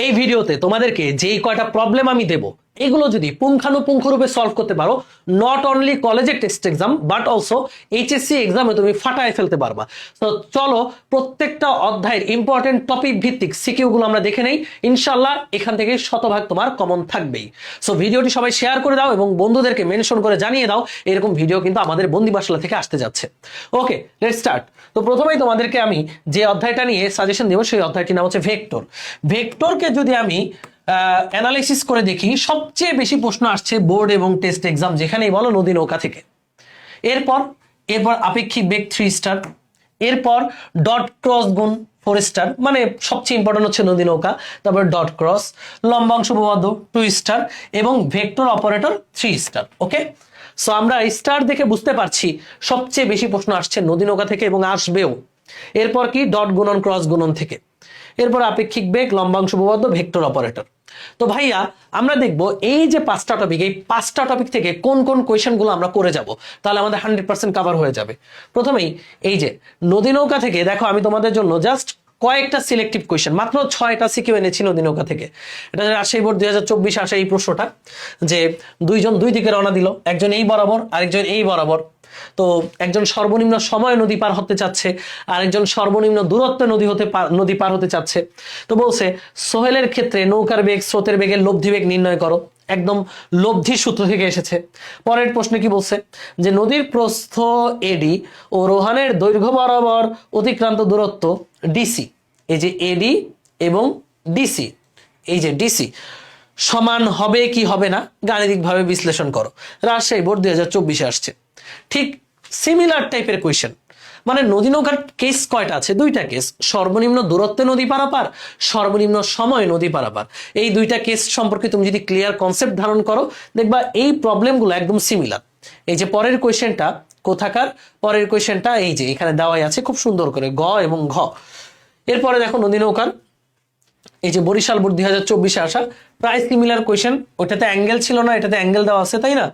এই ভিডিওতে তোমাদেরকে যেই কয়টা প্রবলেম আমি দেব এগুলো যদি পুঙ্খানুপুঙ্খরূপে সলভ করতে পারো নট অনলি কলেজের test exam but also HSC এক্সামে তুমি ফাটায় ফেলতে পারবা। তো চলো প্রত্যেকটা অধ্যায়ের ইম্পর্টেন্ট টপিক ভিত্তিক সিকিউগুলো আমরা দেখে নেই। ইনশাল্লাহ এখান থেকে শতভাগ তোমার কমন থাকবেই। সো ভিডিওটি সবাই শেয়ার করে দাও এবং বন্ধুদেরকে মেনশন করে জানিয়ে দাও। এরকম ভিডিও কিন্তু আমাদের বন্দি বাসলা থেকে আসতে যাচ্ছে। ওকে লেট স্টার্ট তো প্রথমেই তোমাদেরকে আমি যে অধ্যায়টা নিয়ে সাজেশন দেবো, সেই অধ্যায়টির নাম হচ্ছে ভেক্টর ভেক্টরকে যদি আমি অ্যানালাইসিস করে দেখি, সবচেয়ে বেশি প্রশ্ন আসছে বোর্ড এবং টেস্ট এক্সাম যেখানেই বলো নদী নৌকা থেকে। এরপর এরপর আপেক্ষিক বেগ থ্রি স্টার এরপর ডট ক্রস গুণ ফোর স্টার মানে সবচেয়ে ইম্পর্টেন্ট হচ্ছে নদী নৌকা, তারপর ডট ক্রস লম্বাংশ উপপাদ্য টু স্টার এবং vector operator three star okay so আমরা স্টার দেখে বুঝতে পারছি সবচেয়ে বেশি প্রশ্ন আসছে নদী নৌকা থেকে এবং আসবেও। এরপর কি? ডট গুণন ক্রস গুণন থেকে। এরপর আপেক্ষিক বেগ, লম্বাংশ উপপাদ্য, ভেক্টর অপারেটর। তো ভাইয়া, আমরা দেখব এই যে পাঁচটা টপিক এই পাঁচটা টপিক থেকে কোন কোন কোয়েশনগুলো আমরা করে যাব, তাহলে আমাদের হান্ড্রেড পার্সেন্ট কাভার হয়ে যাবে। প্রথমেই এই যে নদী নৌকা থেকে, দেখো আমি তোমাদের জন্য জাস্ট কয়েকটা সিলেক্টিভ কোয়েশন মাত্র ছয়টা সিকিউ এনেছি নদী নৌকা থেকে। এটা রাজশাহী বোর্ড দুই হাজার চব্বিশ আসে এই প্রশ্নটা, যে দুইজন দুই দিকে রওনা দিল, একজন এই বরাবর, আরেকজন এই বরাবর। তো একজন সর্বনিম্ন সময় নদী পার হতে চাচ্ছে আর একজন সর্বনিম্ন দূরত্বে নদী হতে নদী পার হতে চাচ্ছে। তো বলছে, সোহেলের ক্ষেত্রে নৌকার বেগ, স্রোতের বেগের লব্ধি বেগ নির্ণয় করো। একদম লব্ধি সূত্র থেকে এসেছে। পরের প্রশ্নে কি বলছে? যে নদীর প্রস্থ এডি ও রোহানের দৈর্ঘ্য বরাবর অতিক্রান্ত দূরত্ব ডিসি এই যে এডি এবং ডিসি এই যে ডিসি সমান হবে কি হবে না গাণিতিকভাবে বিশ্লেষণ করো। রাজশাহী বোর্ড দুই হাজার চব্বিশে আসছে। ঠিক সিমিলার টাইপের কোয়েশ্চেন মানে নদী নৌকার কেস কয়টা আছে? দুইটা কেস। সর্বনিম্ন দূরত্বে নদী পারাপার, সর্বনিম্ন সময় নদী পারাপার। এই দুইটা কেস সম্পর্কে তুমি যদি ক্লিয়ার কনসেপ্ট ধারণ করো, দেখবা এই প্রবলেমগুলো একদম সিমিলার এই যে পরের কোয়েশ্চেনটা কোথাকার? পরের কোয়েশ্চেনটা এই যে এখানে দেওয়াই আছে খুব সুন্দর করে গ এবং ঘ। এরপরে দেখো নদী নৌকার এই যে বরিশাল বোর্ড দুই হাজার চব্বিশে আসা প্রায় সিমিলার কোয়েশ্চেন ওইটাতে অ্যাঙ্গেল ছিল না, এটাতে অ্যাঙ্গেল দেওয়া আছে, তাই না?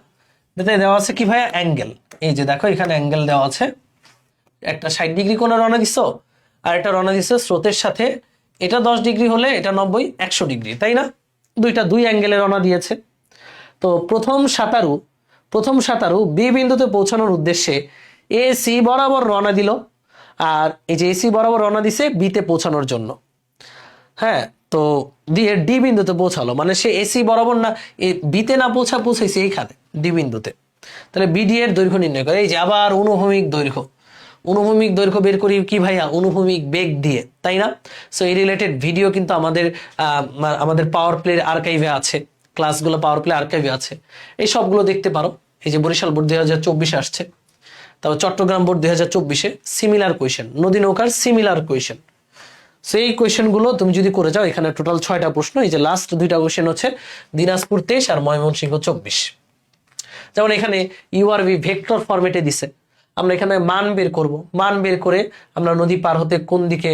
এটাতে দেওয়া আছে কি ভাইয়া? অ্যাঙ্গেল এই যে দেখো এখানে অ্যাঙ্গেল দেওয়া আছে। একটা ষাট ডিগ্রি কোণে রওনা দিছো, আর একটা রওনা দিচ্ছে স্রোতের সাথে। এটা দশ ডিগ্রি হলে এটা নব্বই, একশো ডিগ্রি, তাই না? দুইটা দুই অ্যাঙ্গেলে রওনা দিয়েছে। তো প্রথম সাঁতারু প্রথম সাঁতারু বি বিন্দুতে পৌঁছানোর উদ্দেশ্যে এ সি বরাবর রওনা দিল, আর এই যে এসি বরাবর রওনা দিছে বিতে পৌঁছানোর জন্য। হ্যাঁ তো দিয়ে ডি বিন্দুতে পৌঁছালো মানে সে এসি বরাবর না, এ বিতে না পৌঁছা পৌঁছাইছে এইখানে, ডি বিন্দুতে। তাহলে বিডি এর দৈর্ঘ্য নির্ণয় করে, এই যে আবার অনুভূমিক দৈর্ঘ্য। অনুভূমিক দৈর্ঘ্য বের করি কি ভাইয়া? অনুভূমিক বেগ দিয়ে, তাই না? সো এই রিলেটেড ভিডিও কিন্তু আমাদের আমাদের পাওয়ার প্লের আর্কাইভে আছে। ক্লাসগুলো পাওয়ার প্লে আর্কাইভে আছে। এই সবগুলো দেখতে পারো। এই যে বরিশাল বোর্ড দুই হাজার চব্বিশে আসছে। তারপর চট্টগ্রাম বোর্ড দুই হাজার চব্বিশে সিমিলার কোয়েশন নদী নৌকার সিমিলার কোয়েশন সেই কোয়েশনগুলো তুমি যদি করে যাও, এখানে টোটাল ছয়টা প্রশ্ন। এই যে লাস্ট দুইটা কোয়েশন হচ্ছে দিনাজপুর তেইশ আর ময়মনসিংহ চব্বিশ। যেমন এখানে ইউআরভি ভেক্টর ফরম্যাটে দিছে। আমরা এখানে মান বের করব। মান বের করে আমরা নদী পার হতে কোন দিকে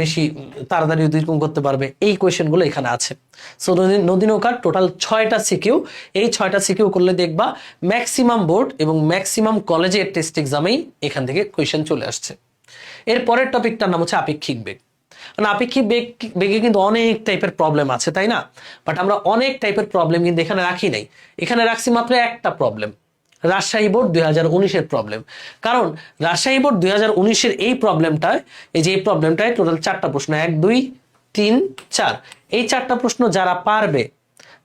বেশি তাড়াতাড়ি অতিক্রম করতে পারবে, এই কোয়েশনগুলো এখানে আছে। সো নদী নদী নৌকার টোটাল ছয়টা সিকিউ। এই ছয়টা সিকিউ করলে দেখবা ম্যাক্সিমাম বোর্ড এবং ম্যাক্সিমাম কলেজের টেস্ট এক্সামেই এখান থেকে কোয়েশন চলে আসছে। এর পরের টপিকটার নাম হচ্ছে আপেক্ষিক বেগ। মানে আপেক্ষিক বেগ, বেগে কিন্তু অনেক টাইপের প্রবলেম আছে, তাই না? বাট আমরা অনেক টাইপের প্রবলেম কিন্তু এখানে রাখি নাই। এখানে রাখছি মাত্র একটা প্রবলেম রাজশাহী বোর্ড দুই হাজার উনিশের প্রবলেম কারণ রাজশাহী বোর্ড দুই হাজার উনিশের এই প্রবলেমটায় এই যে এই প্রবলেমটায় টোটাল চারটা প্রশ্ন, এক, দুই, তিন, চার। এই চারটা প্রশ্ন যারা পারবে,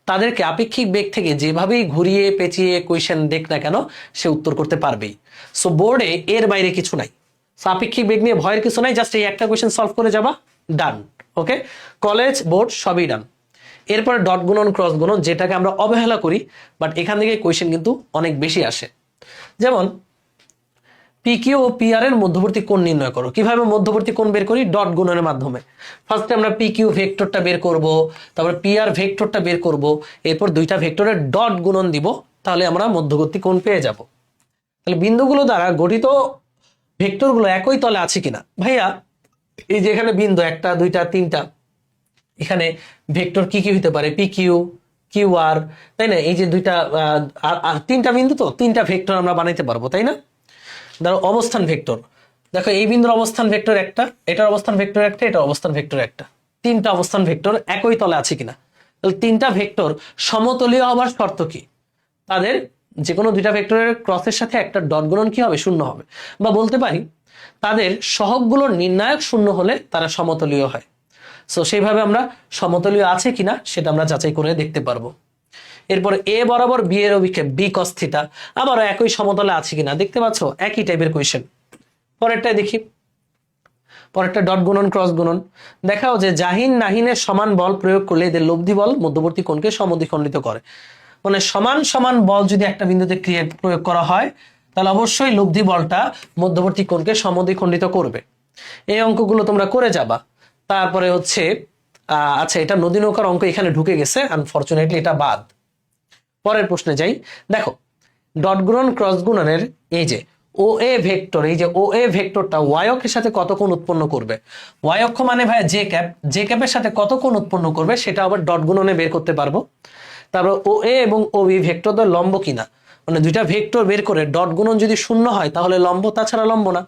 তাদেরকে আপেক্ষিক বেগ থেকে যেভাবেই ঘুরিয়ে পেঁচিয়ে কোয়েশন দেখ না কেন, সে উত্তর করতে পারবেই। সো বোর্ডে এর বাইরে কিছু নাই। আপেক্ষিক বেগ নিয়ে ভয়ের কিছু নাই জাস্ট এই একটা কোয়েশন সলভ করে যাবা ডান ওকে কলেজ বোর্ড সবই ডান এরপরে ডট গুণন ক্রস গুণন যেটাকে আমরা অবহেলা করি বাট এখান থেকে কোয়েশন কিন্তু অনেক বেশি আসে। যেমন পিকিউ ও পিআর এর মধ্যবর্তী কোণ নির্ণয় করো। কীভাবে মধ্যবর্তী কোণ বের করি? ডট গুণনের মাধ্যমে। ফার্স্টে আমরা পিকিউ ভেক্টরটা বের করব, তারপর পিআর ভেক্টরটা বের করব, এরপর দুইটা ভেক্টরের ডট গুণন দিব, তাহলে আমরা মধ্যবর্তী কোণ পেয়ে যাব। তাহলে বিন্দুগুলো দ্বারা গঠিত ভেক্টরগুলো একই তলে আছে কিনা? ভাইয়া, এই যে এখানে বিন্দু, একটা, দুইটা, তিনটা এখানে ভেক্টর কি কি হতে পারে? পি কিউ কিউ আর তাই না? এই যে দুইটা আর- তিনটা বিন্দু তো? তিনটা ভেক্টর আমরা বানাইতে পারব, তাই না? ধরো অবস্থান ভেক্টর। দেখো, এই বিন্দুর অবস্থান ভেক্টর একটা, এটার অবস্থান ভেক্টর একটা, এটার অবস্থান ভেক্টর একটা। তিনটা অবস্থান ভেক্টর একই তলে আছে কিনা? তাহলে তিনটা ভেক্টর সমতলীয় হবার শর্ত কি? তাদের যে কোনো দুইটা ভেক্টরের ক্রসের সাথে একটা ডট গুণন কি হবে? শূন্য হবে। বা বলতে পারি, তাদের সহগগুলোর নির্ণায়ক শূন্য হলে তারা সমতলীয় হয়। সো সেইভাবে আমরা সমতলীয় আছে কিনা সেটা আমরা যাচাই করে দেখতে পারব। এরপর এ বরাবর বি এর অভিক্ষেপ, বি কস থিটা আবারও একই সমতলে আছে কিনা, দেখতে পাচ্ছ? একই টাইপের কোয়েশ্চেন পরেরটাই দেখি। পরেরটা ডট গুণন ক্রস গুণন। দেখাও যে জাহিন নাহিনের সমান বল প্রয়োগ করলে এদের লব্ধি বল মধ্যবর্তী কোণকে সমদ্বিখণ্ডিত করে। মানে সমান সমান বল যদি একটা বিন্দুতে ক্রিয়েট প্রয়োগ করা হয়, তাহলে অবশ্যই লব্ধি বলটা মধ্যবর্তী কোণকে সমদ্বিখণ্ডিত করবে। এই অঙ্কগুলো তোমরা করে যাবা। তারপরে হচ্ছে আচ্ছা এটা নদী নৌকার অঙ্ক এখানে ঢুকে গেছে আনফরচুনেটলি এটা বাদ। পরের প্রশ্নে যাই। দেখো, ডট গুণন ক্রস গুণনের এই যে ও এ ভেক্টর, এই যে ও এ ভেক্টরটা ওয়াই অক্ষের সাথে কত কোণ উৎপন্ন করবে? ওয়াই অক্ষ মানে ভাই জে ক্যাপ জে ক্যাপের সাথে কত কোণ উৎপন্ন করবে সেটা আবার ডট গুণনে বের করতে পারব। তারপর ও এ এবং ও বি ভেক্টরদের লম্ব কিনা? মানে দুইটা ভেক্টর বের করে ডট গুণন যদি শূন্য হয় তাহলে লম্ব, তাছাড়া লম্ব না।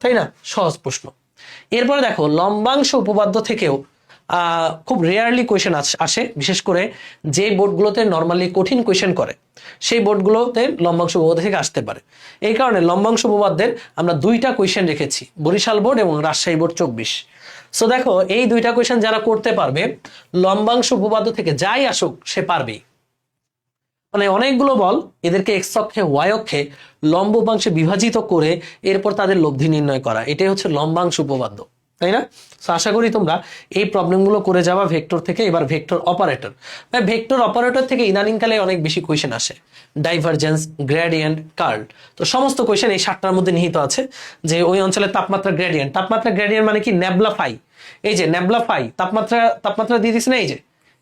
তাই না? সহজ প্রশ্ন। এরপরে দেখো, লম্বাংশ উপপাদ্য থেকেও খুব রেয়ারলি কোয়েশন আসে বিশেষ করে যে বোর্ডগুলোতে নর্মালি কঠিন কোয়েশন করে, সেই বোর্ডগুলোতে লম্বাংশ উপপাদ্য থেকে আসতে পারে। এই কারণে লম্বাংশ উপপাদ্যের আমরা দুইটা কোয়েশন রেখেছি, বরিশাল বোর্ড এবং রাজশাহী বোর্ড চব্বিশ। সো দেখো, এই দুইটা কোয়েশন যারা করতে পারবে, লম্বাংশ উপপাদ্য থেকে যাই আসুক, সে পারবেই। মানে অনেকগুলো বল এদেরকে এক্স অক্ষে ওয়াই অক্ষে লম্ব উপাংশে বিভাজিত করে এরপর তাদের লব্ধি নির্ণয় করা। এটাই হচ্ছে লম্বাংশ উপপাদ্য, তাই না? তো আশা করি তোমরা এই প্রবলেমগুলো করে যাওয়া ভেক্টর থেকে, এবার ভেক্টর অপারেটর ভেক্টর অপারেটর থেকে ইদানিংকালে অনেক বেশি কোয়েশন আসে। ডাইভারজেন্স গ্রেডিয়েন্ট কার্ল তো সমস্ত কোয়েশন এই সাতটার মধ্যে নিহিত আছে যে ওই অঞ্চলের তাপমাত্রা গ্রেডিয়েন্ট তাপমাত্রা গ্রেডিয়েন্ট মানে কি? ন্যাবলা ফাই এই যে ন্যাবলা ফাই তাপমাত্রা তাপমাত্রা দিয়ে দিস না এই যে?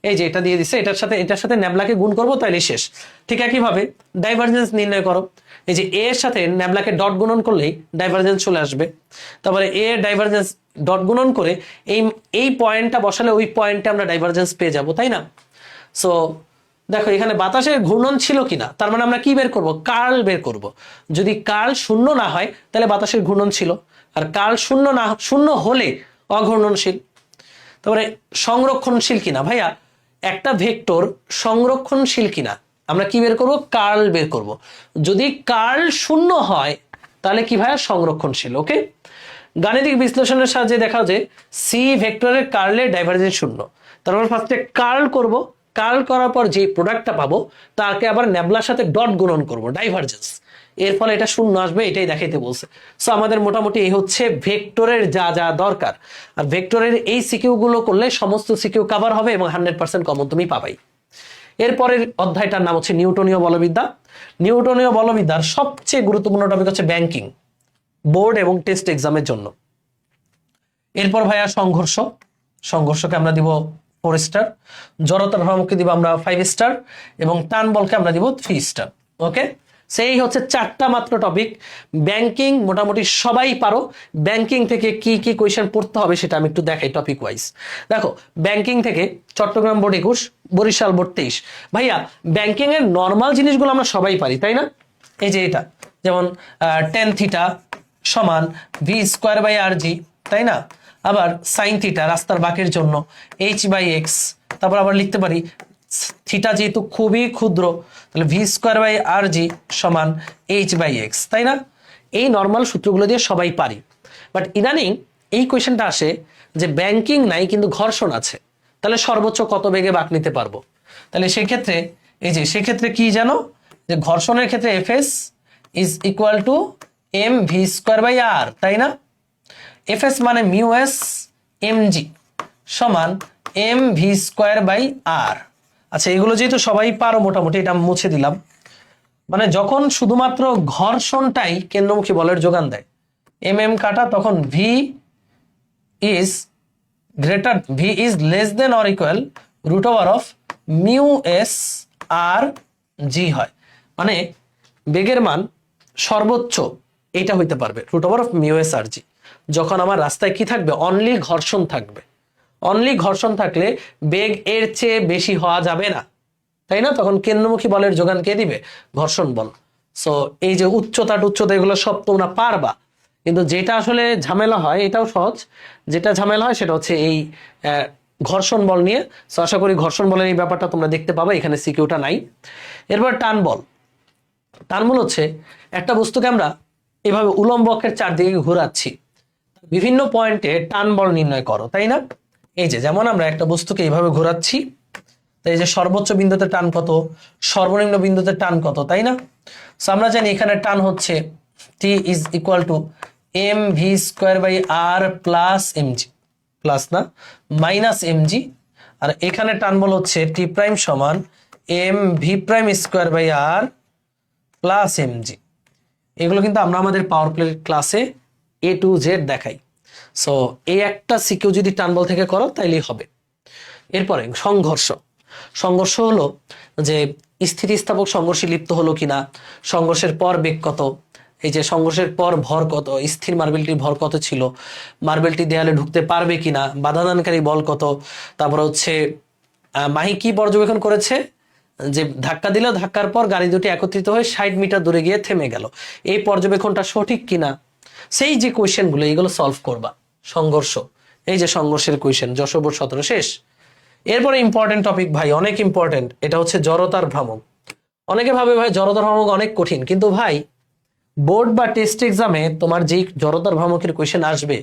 এই যে এটা দিয়ে দিচ্ছে এটার সাথে এটার সাথে ন্যাবলাকে গুণ করব তাহলে শেষ। ঠিক একইভাবে ডাইভারজেন্স নির্ণয় করো। এই যে এ এর সাথে ন্যাবলাকে ডট গুণন করলেই ডাইভারজেন্স চলে আসবে। তারপরে এ ডাইভারজেন্স ডট গুণন করে এই এই পয়েন্টটা বসালে ওই পয়েন্টে আমরা ডাইভারজেন্স পেয়ে যাব, তাই না? সো দেখো, এখানে বাতাসের ঘূর্ণন ছিল কিনা, তার মানে আমরা কি বের করব? কার্ল বের করব। যদি কার্ল শূন্য না হয়, তাহলে বাতাসের ঘূর্ণন ছিল। আর কার্ল শূন্য না, শূন্য হলে অঘূর্ণনশীল। তারপরে সংরক্ষণশীল কিনা, ভাইয়া? একটা ভেক্টর সংরক্ষণশীল কিনা? আমরা কি বের করব? কার্ল বের করব। যদি কার্ল শূন্য হয়, তাহলে কি ভাইয়া? সংরক্ষণশীল, ওকে? গাণিতিক বিশ্লেষণের সাহায্যে দেখা যে সি ভেক্টরের কার্লের ডাইভারজেন্স শূন্য। তারপর ফার্স্টে কার্ল করব। কার্ল করার পর যে প্রোডাক্টটা পাবো, তাকে আবার ন্যাবলার সাথে ডট গুণন করব ডাইভারজেন্স এর ফলে এটা শূন্য আসবে, এটাই দেখাইতে বলছে। সো আমাদের মোটামুটি এই হচ্ছে ভেক্টরের যা যা দরকার। আর ভেক্টরের এই সিকিউ গুলো করলে সমস্ত সিকিউ কভার হবে এবং হান্ড্রেড পার্সেন্ট কমন তুমি পাবাই। এরপরের অধ্যায়টার নাম হচ্ছে নিউটনীয় বলবিদ্যা। নিউটনীয় বলবিদ্যার সবচেয়ে গুরুত্বপূর্ণ টপিক হচ্ছে ব্যাংকিং বোর্ড এবং টেস্ট এক্সামের জন্য। এরপর ভাইয়া সংঘর্ষ। সংঘর্ষকে আমরা দিব ফোর স্টার জড়তার ভ্রমণকে দিব আমরা ফাইভ স্টার এবং টান বলকে আমরা দিব থ্রি স্টার ওকে সেই হচ্ছে চারটা মাত্র টপিক ব্যাংকিং মোটামুটি সবাই পারো। ব্যাংকিং থেকে কি কি কোয়েশ্চেন পড়তে হবে সেটা আমি একটু দেখাই টপিক ওয়াইজ দেখো ব্যাংকিং থেকে চট্টগ্রাম বোর্ড একুশ, বরিশাল বোর্ড তেইশ। ভাইয়া ব্যাংকিং এর নর্মাল জিনিসগুলো আমরা সবাই পারি, তাই না? এই যে এটা, যেমন টেন থিটা সমান V square by R G তাই না? আবার সাইন থিটা রাস্তার বাঁকের জন্য এইচ বাই এক্স তারপর আবার লিখতে পারি থিটা যেহেতু খুবই ক্ষুদ্র, তাহলে V square by R G সমান এইচ বাই এক্স, তাই না? এই নর্মাল সূত্রগুলো দিয়ে সবাই পারি। বাট ইদানিং এই কোয়েশ্চেনটা আসে যে ব্যাংকিং নাই, কিন্তু ঘর্ষণ আছে। তাহলে সর্বোচ্চ কত বেগে বাঁক নিতে পারব? তাহলে সেক্ষেত্রে, এই যে, সেক্ষেত্রে কি জানো? যে ঘর্ষণের ক্ষেত্রে F S is equal to M V square by R তাই না? এফ এস মানে মিউ এস এম জি সমান M V square by R আচ্ছা এগুলো যেহেতু সবাই পারো মোটামুটি, এটা মুছে দিলাম। মানে যখন শুধুমাত্র ঘর্ষণটাই কেন্দ্রমুখী বলের যোগান দেয় এম এম কাটা তখন V is greater V is less than or equal root over of mu S R G হয়। মানে বেগের মান সর্বোচ্চ এটা হইতে পারবে root over of mu S R G যখন আমার রাস্তায় কি থাকবে? অনলি ঘর্ষণ থাকবে। অনলি ঘর্ষণ থাকলে বেগ এর চেয়ে বেশি হওয়া যাবে না। তাই না? তখন কেন্দ্রমুখী বলের যোগান কে দিবে? ঘর্ষণ বল। সো এই যে উচ্চতা উচ্চতা এগুলো সব তোমরা পারবা। কিন্তু যেটা আসলে ঝামেলা হয় এটাও সহজ। যেটা ঝামেলা হয় সেটা হচ্ছে এই ঘর্ষণ বল নিয়ে। So, আশা করি ঘর্ষণ বলের এই ব্যাপারটা তোমরা দেখতে পাবে এখানে সিকিউটা নাই। এরপর টান বল। টান বল হচ্ছে একটা বস্তুকে আমরা এভাবে উলম্ব অক্ষের চারদিকে ঘোরাচ্ছি। বিভিন্ন পয়েন্টে টান বল নির্ণয় করো তাই না? এই যে যেমন আমরা একটা বস্তুকে এইভাবে ঘোরাচ্ছি এই যে সর্বোচ্চ বিন্দুতে টান কত সর্বনিম্ন বিন্দুতে টান কত তাই না? So, আমরা জানি এখানে টান হচ্ছে T is equal to M V square by R plus M G plus না মাইনাস এম জি আর এখানে টান বল হচ্ছে টি প্রাইম সমান M V prime square by R plus M G এগুলো কিন্তু আমরা আমাদের পাওয়ার প্লে ক্লাসে এ টু জেড দেখাই। সো এই একটা সিকিউ যদি টানবল থেকে করো, তাইলেই হবে। এরপরে, সংঘর্ষ। সংঘর্ষ হলো যে, স্থিতিস্থাপক সংঘর্ষে লিপ্ত হলো কিনা, সংঘর্ষের পর বেগ কত, এই যে সংঘর্ষের পর ভর কত, স্থির মার্বেলটির ভর কত ছিল, মার্বেলটি দেয়ালে ঢুকতে পারবে কিনা, বাধাদানকারী বল কত, তারপর হচ্ছে মাহি কি পর্যবেক্ষণ করেছে, যে ধাক্কা দিল, ধাক্কার পর গাড়ি দুটি একত্রিত হয়ে ষাট মিটার দূরে গিয়ে থেমে গেল। এই পর্যবেক্ষণটা সঠিক কিনা, সেই যে কোয়েশ্চেনগুলো এইগুলো সলভ করবা। সংঘর্ষ। এই যে সংঘর্ষের কোয়েশ্চেন যশোবর সতেরো, শেষ। এরপরে ইম্পর্টেন্ট টপিক ভাই, অনেক ইম্পর্টেন্ট এটা হচ্ছে জড়তার ভ্রামক। অনেকে ভাবে ভাই, জড়তার ভ্রামক অনেক কঠিন, কিন্তু ভাই, বোর্ড বা টেস্ট এক্সামে তোমার যেই জড়তার ভ্রামকের কোয়েশ্চেন আসবে,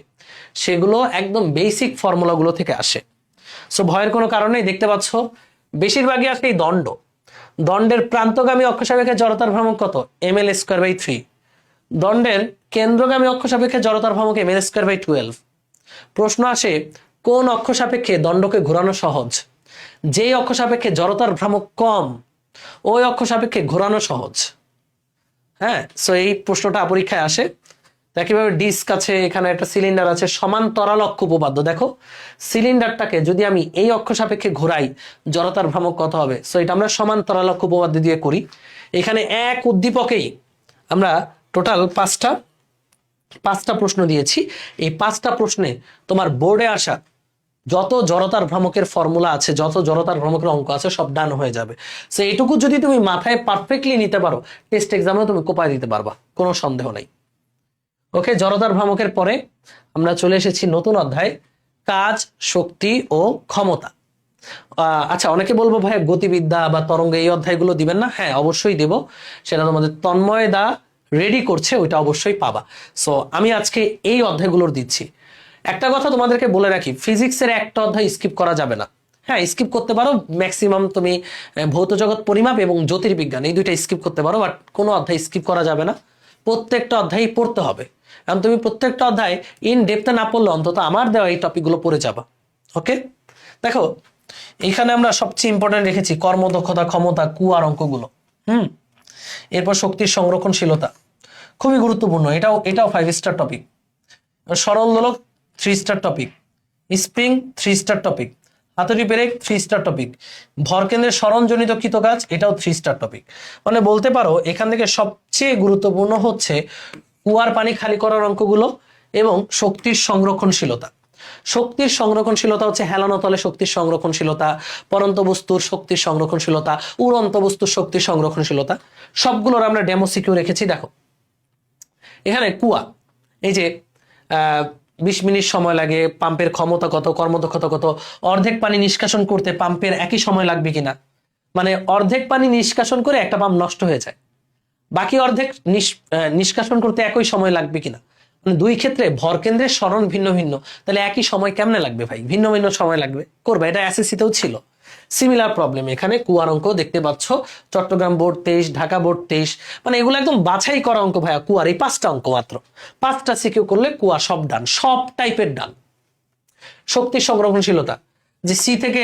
সেগুলো একদম বেসিক ফর্মুলাগুলো থেকে আসে। সো ভয়ের কোনো কারণেই দেখতে পাচ্ছ, বেশিরভাগই আসে এই দণ্ড। দণ্ডের প্রান্তগামী অক্ষ সাপেক্ষে জড়তার ভ্রামক কত? M L square by three দণ্ডের কেন্দ্রগামী অক্ষ সাপেক্ষে জড়তার ভ্রামক M L square by twelve প্রশ্ন আসে, কোন অক্ষ সাপেক্ষে দণ্ডকে ঘোরানো সহজ? যেই অক্ষ সাপেক্ষে জড়তার ভ্রামক কম, ওই অক্ষ সাপেক্ষে ঘোরানো সহজ। হ্যাঁ সো এই প্রশ্নটা পরীক্ষায় আসে। একইভাবে ডিস্ক আছে, এখানে একটা সিলিন্ডার আছে সমান্তরাল অক্ষ উপপাদ্য। দেখো, সিলিন্ডারটাকে যদি আমি এই অক্ষ সাপেক্ষে ঘোরাই, জড়তার ভ্রামক কত হবে? সো এটা আমরা সমান্তরাল অক্ষ উপপাদ্য দিয়ে করি। এখানে এক উদ্দীপকেই আমরা টোটাল পাঁচটা পাঁচটা প্রশ্ন দিয়েছি। এই পাঁচটা প্রশ্নে তোমার বোর্ডে আসা যত জড়তার ভ্রামকের ফর্মুলা আছে, যত জড়তার ভ্রামকের অঙ্ক আছে, সব ডান হয়ে যাবে। সো এইটুকু যদি তুমি মাথায় পারফেক্টলি নিতে পারো টেস্ট এক্সামেও তুমি কোপায় দিতে পারবা, কোনো সন্দেহ নেই। ওকে জড়তার ভ্রামকের পরে আমরা চলে এসেছি নতুন অধ্যায়, কাজ, শক্তি ও ক্ষমতা। আচ্ছা অনেকে বলব ভাই, গতিবিদ্যা বা তরঙ্গ এই অধ্যায়গুলো দিবেন না? হ্যাঁ অবশ্যই দেব। সেটা তোমাদের তন্ময় দা রেডি করছে, ওইটা অবশ্যই পাবা। সো আমি আজকে এই অধ্যায়গুলোর দিচ্ছি। একটা কথা তোমাদেরকে বলে রাখি ফিজিক্সের একটা অধ্যায় স্কিপ করা যাবে না। হ্যাঁ স্কিপ করতে পারো ম্যাক্সিমাম তুমি ভৌত জগৎ, পরিমাপ এবং জ্যোতির্বিজ্ঞান, এই দুইটা স্কিপ করতে পারো বাট কোনো অধ্যায় স্কিপ করা যাবে না। প্রত্যেকটা অধ্যায় পড়তে হবে। কারণ তুমি প্রত্যেকটা অধ্যায় ইন ডেপথে না পড়লে অন্তত আমার দেওয়া এই টপিকগুলো পড়ে যাবা। ওকে দেখো, এখানে আমরা সবচেয়ে ইম্পর্টেন্ট রেখেছি কর্মদক্ষতা, ক্ষমতা কুয়ার অঙ্কগুলো। হুম? এরপর শক্তির সংরক্ষণশীলতা। খুবই গুরুত্বপূর্ণ। এটাও এটাও ফাইভ স্টার টপিক সরল দোলক three star topic spring three star topic হাতুড়ি পেরেক থ্রি স্টার টপিক ভরকেন্দ্রের স্মরণজনিত কৃত কৃতকাজ, এটাও থ্রি স্টার টপিক মানে বলতে পারো, এখান থেকে সবচেয়ে গুরুত্বপূর্ণ হচ্ছে কুয়ার পানি খালি করার অঙ্কগুলো এবং শক্তির সংরক্ষণশীলতা। শক্তির সংরক্ষণশীলতা হচ্ছে হেলানো তলে শক্তির সংরক্ষণশীলতা, পরন্ত বস্তুর শক্তির সংরক্ষণশীলতা, উড়ন্ত বস্তুর শক্তির সংরক্ষণশীলতা। সবগুলোর আমরা ডেমো সিকিউ রেখেছি, দেখো। এখানে কুয়া, এই যে বিশ মিনিট সময় লাগে, পাম্পের ক্ষমতা কত, কর্মদক্ষতা কত, অর্ধেক পানি নিষ্কাশন করতে পাম্পের একই সময় লাগবে কিনা? মানে অর্ধেক পানি নিষ্কাশন করে একটা পাম্প নষ্ট হয়ে যায়। বাকি অর্ধেক নিষ্কাশন করতে একই সময় লাগবে কিনা? মানে দুই ক্ষেত্রে ভর কেন্দ্রের স্মরণ ভিন্ন ভিন্ন। তাহলে একই সময় কেমনে লাগবে ভাই? ভিন্ন ভিন্ন সময় লাগবে। করবে, এটা এসএসসিতেও ছিল। সিমিলার প্রবলেম এখানে কুয়ার অঙ্ক দেখতে পাচ্ছ, চট্টগ্রাম বোর্ড তেইশ, ঢাকা বোর্ড তেইশ। মানে এগুলো একদম বাছাই করা অঙ্ক ভাইয়া, কুয়ার, এই পাঁচটা অঙ্ক মাত্র। পাঁচটা সিকিউ করলে কুয়া সব ডান, সব টাইপের ডান। শক্তি সংরক্ষণশীলতা, যে সি থেকে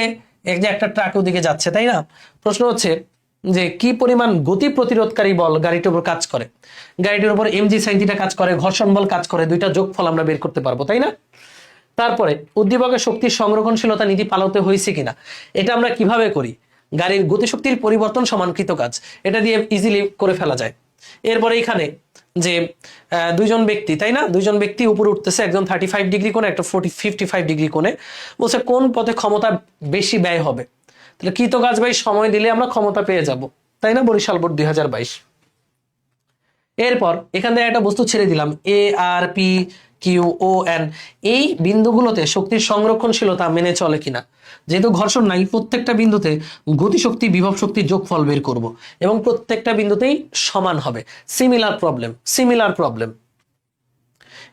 এক যে একটা ট্রাক ওদিকে যাচ্ছে, তাই না? প্রশ্ন হচ্ছে যে কি পরিমাণ গতি প্রতিরোধকারী বল গাড়িটির উপর কাজ করে? গাড়িটির উপর এমজি সাইনটিটা কাজ করে, ঘর্ষণ বল কাজ করে, দুইটা যোগফল আমরা বের করতে পারব, তাই না? তারপরে, উদ্দীপকের শক্তির সংরক্ষণশীলতা নীতি পালতে হয়েছে কিনা? এটা আমরা কীভাবে করি? গাড়ির গতিশক্তির পরিবর্তন সমানকৃত কাজ। এটা দিয়ে ইজিলি করে ফেলা যায়। এরপরে এখানে যে দুইজন ব্যক্তি, তাই না? দুইজন ব্যক্তি উপরে উঠতেছে একজন থার্টি ফাইভ ডিগ্রি কোণে, একটা ফোর্টি ফিফটি ফাইভ ডিগ্রি কোণে। বলছে, কোন পথে ক্ষমতা বেশি ব্যয় হবে? তাহলে কৃত কাজ ভাই, সময় দিলে আমরা ক্ষমতা পেয়ে যাব। তাই না? বরিশাল বোর্ড দুই হাজার বাইশ। এরপর এখান থেকে একটা বস্তু ছেড়ে দিলাম। A R P Q O N এই বিন্দুগুলোতে শক্তির সংরক্ষণশীলতা মেনে চলে কিনা? যেহেতু ঘর্ষণ নাই, প্রত্যেকটা বিন্দুতে গতিশক্তি, বিভব শক্তির যোগফল বের করব এবং প্রত্যেকটা বিন্দুতেই সমান হবে। সিমিলার প্রবলেম সিমিলার প্রবলেম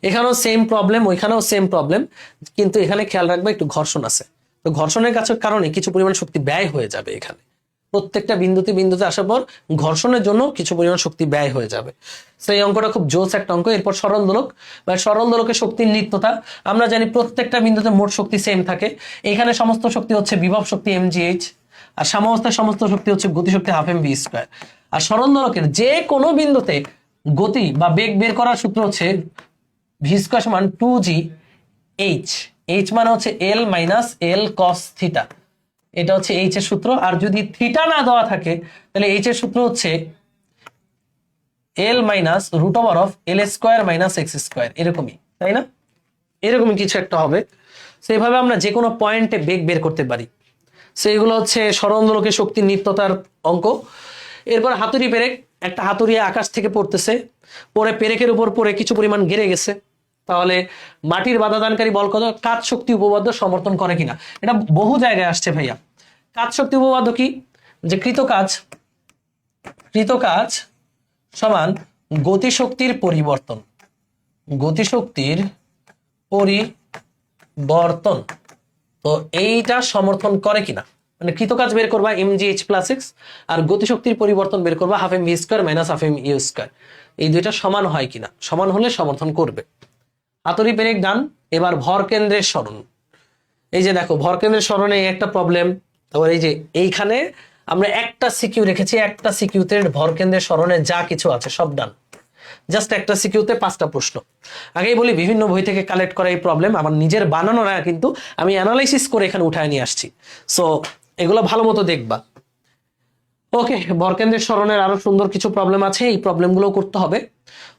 এখানেও সেম প্রবলেম ওইখানেও সেম প্রবলেম কিন্তু এখানে খেয়াল রাখবে একটু ঘর্ষণ আছে। তো ঘর্ষণের কাছের কারণে কিছু পরিমাণ শক্তি ব্যয় হয়ে যাবে এখানে। প্রত্যেকটা বিন্দুতে বিন্দুতে আসার পর ঘর্ষণের জন্য কিছু পরিমাণ শক্তি ব্যয় হয়ে যাবে। সেই অঙ্কটা খুব জোস একটা অঙ্ক, এরপর সরল দোলক বা সরল দোলকের শক্তির নিত্যতা, আমরা জানি প্রত্যেকটা বিন্দুতে মোট শক্তি সেম থাকে। এখানে সমস্ত শক্তি হচ্ছে বিভব শক্তি এমজিএইচ আর সাম্যাবস্থার সমস্ত শক্তি হচ্ছে গতিশক্তি হাফ এম বি স্কোয়ার আর সরল দোলকের যে কোনো বিন্দুতে গতি বা বেগ বের করার সূত্র হচ্ছে ভি স্কোয়ার সমান টু জি এইচ এইচ মানে হচ্ছে L minus L cos theta এটা হচ্ছে এইচ এর সূত্র। আর যদি থিটা না দেওয়া থাকে, তাহলে এইচ এর সূত্র হচ্ছে L minus root over of L square minus X square এরকমই, তাই না? এরকমই কিছু একটা হবে। সেইভাবে আমরা যে কোনো পয়েন্টে বেগ বের করতে পারি। সেইগুলো হচ্ছে সরন্দলোকের শক্তির নিত্যতার অঙ্ক। এরপর হাতুড়ি পেরেক, একটা হাতুড়ি আকাশ থেকে পড়তেছে। পরে পেরেকের উপর পরে কিছু পরিমাণ গেড়ে গেছে। তাহলে মাটির বাধাদানকারী বল কত? কাজ শক্তি উপপাদ্য সমর্থন করে কিনা? এটা বহু জায়গায় আসছে ভাইয়া। কাজ শক্তি উপপাদ্য কি? যে কৃত কাজ কৃত কাজ সমান গতিশক্তির পরিবর্তন। গতিশক্তির পরিবর্তন। তো এইটা সমর্থন করে কিনা? মানে কৃতকাজ বের করবা M G H plus X আর গতিশক্তির পরিবর্তন বের করবা half M V square minus half M U square এই দুইটা সমান হয় কিনা? সমান হলে সমর্থন করবে। হাতুড়ি পেরেক ডান, এবার ভর কেন্দ্রের স্মরণ এই যে দেখো, ভর কেন্দ্রের স্মরণে একটা প্রবলেম তারপর এই যে এইখানে আমরা একটা সিকিউ রেখেছি, একটা সিকিউতে ভর কেন্দ্রের স্মরণে যা কিছু আছে সব ডান। জাস্ট একটা সিকিউতে পাঁচটা প্রশ্ন। আগেই বলি, বিভিন্ন বই থেকে কালেক্ট করা এই প্রবলেম আমার নিজের বানানো না, কিন্তু আমি অ্যানালাইসিস করে এখানে উঠায় নিয়ে আসছি। সো এগুলো ভালো মতো দেখবা। ওকে ভরকেন্দ্রের স্মরণের আরও সুন্দর কিছু প্রবলেম আছে, এই প্রবলেমগুলো করতে হবে।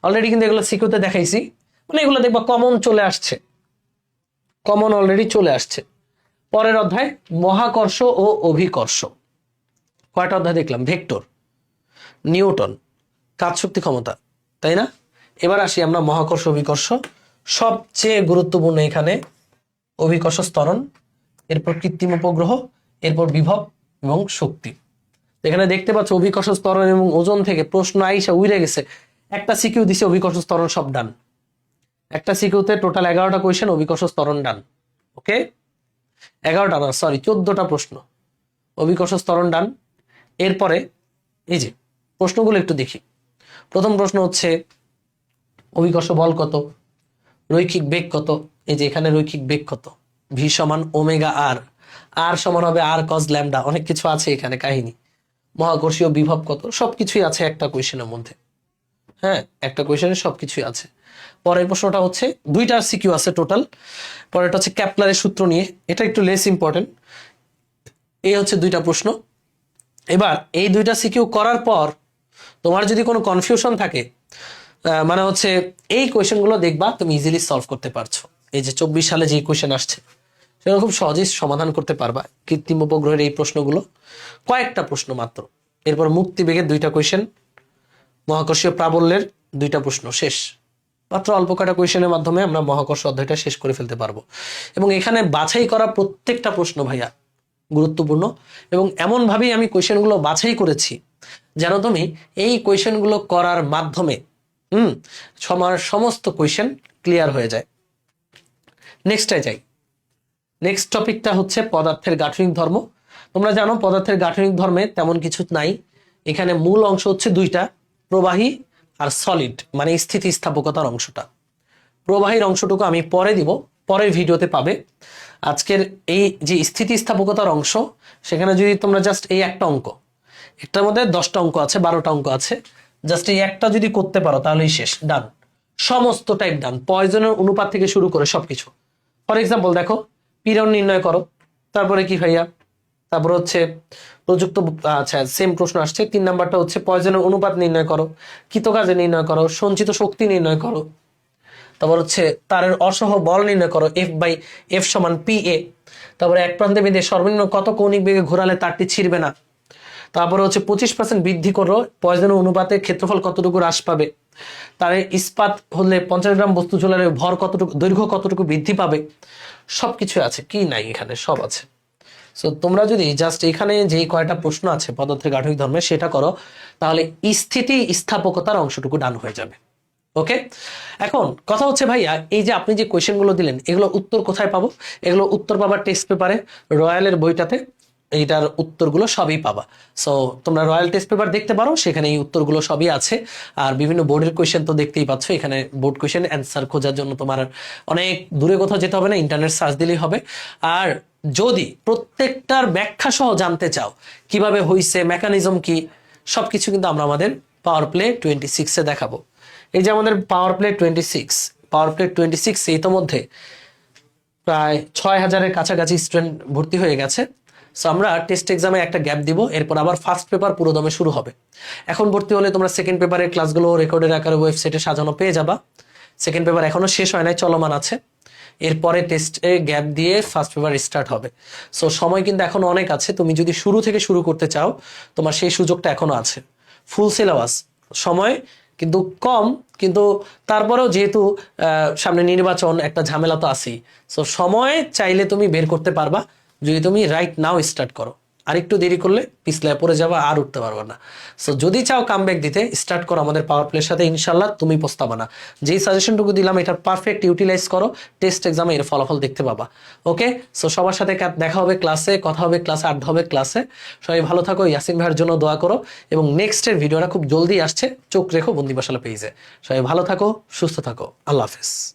অলরেডি কিন্তু এগুলো সিকিউতে দেখাইছি। মানে এগুলো দেখবা কমন চলে আসছে। কমন অলরেডি চলে আসছে। পরের অধ্যায়, মহাকর্ষ ও অভিকর্ষ। কয়টা অধ্যায় দেখলাম? ভেক্টর, নিউটন, কাজ শক্তি ক্ষমতা, তাই না? এবার আসি আমরা মহাকর্ষ, অভিকর্ষ। সবচেয়ে গুরুত্বপূর্ণ এখানে অভিকর্ষ স্তরণ এরপর কৃত্রিম উপগ্রহ, এরপর বিভব এবং শক্তি। এখানে দেখতে পাচ্ছ অভিকর্ষ স্তরণ এবং ওজন থেকে প্রশ্ন আইসা উইরে গেছে। একটা সিকিউ দিছে অভিকর্ষ স্তরণ সব ডান। একটা সিকিউতে টোটাল এগারোটা কোয়েশন অভিকর্ষ স্তরণ ডান। ওকে এগারোটা না সরি চোদ্দটা প্রশ্ন। অভিকর্ষ স্তরণ ডান। এরপরে, এই যে, প্রশ্নগুলো একটু দেখি। প্রথম প্রশ্ন হচ্ছে, অভিকর্ষ বল কত? রৈখিক বেগ কত? এই যে, এখানে রৈখিক বেগ কত? ভি সমান ওমেগা আর আর সমান হবে আর কজ ল্যামডা অনেক কিছু আছে এখানে, কাহিনী। মহাকর্ষীয় বিভব কত? সবকিছুই আছে একটা কোয়েশনের মধ্যে। হ্যাঁ একটা কোয়েশনে সবকিছুই আছে। পরের প্রশ্নটা হচ্ছে, দুইটা সিকিউ আছে টোটাল পরেরটা হচ্ছে ক্যাপলারের সূত্র নিয়ে, এটা একটু লেস ইম্পর্টেন্ট এই হচ্ছে দুইটা প্রশ্ন। এবার, এই দুইটা সিকিউ করার পর তোমার যদি কোনো কনফিউশন থাকে মানে হচ্ছে এই কোয়েশনগুলো দেখবা তুমি ইজিলি সলভ করতে পারছ। এই যে চব্বিশ সালে যে কোয়েশন আসছে, সেটা খুব সহজেই সমাধান করতে পারবা কৃত্রিম উপগ্রহের এই প্রশ্নগুলো। কয়েকটা প্রশ্ন মাত্র। এরপর মুক্তি বেগের দুইটা কোয়েশন মহাকর্ষীয় প্রাবল্যের দুইটা প্রশ্ন, শেষ। মাত্র অল্প কটা কোয়েশনের মাধ্যমে আমরা মহাকর্ষ অধ্যায়টা শেষ করে ফেলতে পারব। এবং এখানে বাছাই করা প্রত্যেকটা প্রশ্ন ভাইয়া গুরুত্বপূর্ণ এবং এমনভাবেই আমি কোয়েশনগুলো বাছাই করেছি। যেন তুমি এই কোয়েশনগুলো করার মাধ্যমে, হুম আমার সমস্ত কোয়েশন ক্লিয়ার হয়ে যায়। নেক্সটে যাই। নেক্সট টপিকটা হচ্ছে পদার্থের গাঠনিক ধর্ম। তোমরা জানো পদার্থের গাঠনিক ধর্মে তেমন কিছু নাই। এখানে মূল অংশ হচ্ছে দুইটা, প্রবাহী আর সলিড মানে স্থিতিস্থাপকতার অংশটা। প্রবাহীর অংশটুকু আমি পরে দিব, পরের ভিডিওতে পাবে। আজকের এই যে স্থিতিস্থাপকতার অংশ, সেখানে যদি তোমরা জাস্ট এই একটা অঙ্ক, একটার মধ্যে দশটা অঙ্ক আছে, বারোটা অঙ্ক আছে জাস্ট এই একটা যদি করতে পারো, তাহলেই শেষ ডান সমস্ত টাইপ ডান পয়জনের অনুপাত থেকে শুরু করে সবকিছু। ফর এক্সাম্পল দেখো, পীড়ন নির্ণয় করো, তারপরে কি ভাইয়া? তারপর হচ্ছে প্রযুক্ত আচ্ছা সেম প্রশ্ন আসছে। তিন নাম্বারটা হচ্ছে পয়জনের অনুপাত নির্ণয় করো, কৃতকাজে নির্ণয় করো, সঞ্চিত শক্তি নির্ণয় করো। তারপর হচ্ছে তারের অসহ বল নির্ণয় করো এফ বাই এফ সমান পি এ তারপরে এক প্রান্তে বেঁধে সর্বনিম্ন কত কৌণিক বেগে ঘোরালে তারটি ছিঁড়বে না? তারপরে হচ্ছে পঁচিশ পার্সেন্ট বৃদ্ধি করো প্রয়োজনীয় অনুপাতে ক্ষেত্রফল কতটুকু হ্রাস পাবে? তারে ইস্পাত হলে পঞ্চাশ গ্রাম বস্তু চলে ভর কতটুকু, দৈর্ঘ্য কতটুকু বৃদ্ধি পাবে? সব কিছু আছে, কি নাই এখানে, সব আছে। সো তোমরা যদি জাস্ট এখানে যে কয়টা প্রশ্ন আছে পদার্থের গাঠনিক ধর্মে সেটা করো, তাহলে স্থিতি স্থাপকতার অংশটুকু ডান হয়ে যাবে। ওকে এখন, কথা হচ্ছে ভাইয়া, এই যে আপনি যে কোয়েশ্চেনগুলো দিলেন, এগুলো উত্তর কোথায় পাবো? এগুলো উত্তর পাবার টেস্ট পেপারে রয়্যালের বইটাতে, এইটার উত্তরগুলো সবই পাবা। সো তোমরা রয়্যাল টেস্ট পেপার দেখতে পারো, সেখানে এই উত্তরগুলো সবই আছে। আর বিভিন্ন বোর্ডের কোয়েশ্চেন তো দেখতেই পাচ্ছ, এখানে বোর্ড কোয়েশ্চেন অ্যান্সার খোঁজার জন্য তোমার অনেক দূরে কোথাও যেতে হবে না ইন্টারনেট সার্চ দিলেই হবে। আর যদি প্রত্যেকটার ব্যাখ্যা সহ জানতে চাও, কীভাবে হইছে মেকানিজম কি, সবকিছু কিন্তু আমরা আমাদের পাওয়ার প্লে টোয়েন্টি সিক্সে দেখাবো। এই যে আমাদের power play twenty six power play twenty six ইতোমধ্যে প্রায় ছয় হাজারের কাছাকাছি স্টুডেন্ট ভর্তি হয়ে গেছে। সো আমরা টেস্ট এক্সামে একটা গ্যাপ দিব, এরপর আবার ফার্স্ট পেপার পুরো দমে শুরু হবে। এখন ভর্তি হলে তোমরা সেকেন্ড পেপারের ক্লাসগুলো রেকর্ডের আকারে ওয়েবসাইটে সাজানো পেয়ে যাবা। সেকেন্ড পেপার এখনও শেষ হয় নাই, চলমান আছে। এরপরে টেস্টে গ্যাপ দিয়ে ফার্স্ট পেপার স্টার্ট হবে। সো সময় কিন্তু এখন অনেক আছে। তুমি যদি শুরু থেকে শুরু করতে চাও, তোমার সেই সুযোগটা এখনও আছে। ফুল সিলেবাস সময় কিন্তু কম, কিন্তু তারপরেও যেহেতু সামনে নির্বাচন, একটা ঝামেলা তো আছেই। সো সময় চাইলে তুমি বের করতে পারবা। যদি তুমি রাইট নাও স্টার্ট করো। আর একটু দেরি করলে পিছলায় পড়ে যাবা, আর উঠতে পারবে না। সো যদি চাও কামব্যাক দিতে স্টার্ট করো আমাদের পাওয়ার প্লের সাথে ইনশাল্লাহ তুমি পস্তাবা না। যেই সাজেশনটুকু দিলাম, এটা পারফেক্ট ইউটিলাইজ করো টেস্ট এক্সামে এর ফলাফল দেখতে পাবা। ওকে সো সবার সাথে দেখা হবে ক্লাসে কথা হবে ক্লাসে আড্ডা হবে ক্লাসে সবাই ভালো থাকো, ইয়াসিন ভাইয়ের জন্য দোয়া করো। এবং নেক্সটের ভিডিওটা খুব জলদি আসছে, চোখ রেখো বন্দিবাসালা পেজে সবাই ভালো থাকো, সুস্থ থাকো। আল্লাহ হাফেজ।